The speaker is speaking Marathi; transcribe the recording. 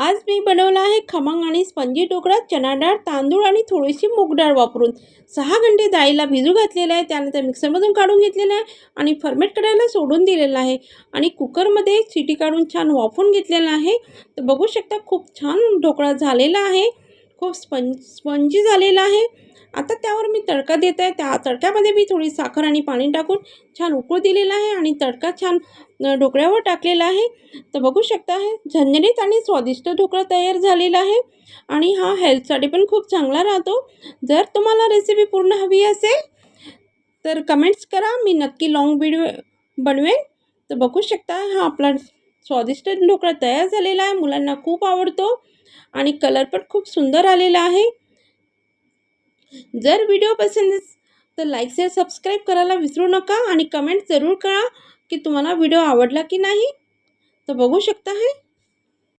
आज मी बनवला आहे खमंग आणि स्पंजी ढोकळा चना डाळ तांदूळ आणि थोडीशी मूग डाळ वापरून. सहा घंटे डाळीला भिजू घातलेलं आहे त्यानंतर मिक्सरमधून काढून घेतलेलं आहे आणि फर्मेट करायला सोडून दिलेलं आहे. आणि कुकरमध्ये सिटी काढून छान वाफून घेतलेलं आहे. तर बघू शकता खूप छान ढोकळा झालेला आहे. खूप स्पंज स्पंजी झालेला आहे. आता त्यावर मी तडका देत आहे. त्या तडक्यामध्ये मी थोडी साखर आणि पाणी टाकून छान उकळू दिलेला आहे आणि तडका छान ढोकळ्यावर टाकलेला आहे. तर बघू शकता हे झणझणीत आणि स्वादिष्ट ढोकळा तयार झालेला आहे आणि हा हेल्थसाठी पण खूप चांगला राहतो. जर तुम्हाला रेसिपी पूर्ण हवी असेल तर कमेंट्स करा. मी नक्की लॉंग व्हिडिओ बनवेन. तर बघू शकता हा आपला स्वादिष्ट ढोकळा तयार झालेला आहे. मुलांना खूप आवडतो आणि कलर पण खूप सुंदर आलेला आहे. जर व्हिडिओ पसंत अस- तर लाईक शेअर सबस्क्राईब करायला विसरू नका आणि कमेंट जरूर करा की तुम्हाला व्हिडिओ आवडला की नाही. तर बघू शकता हे.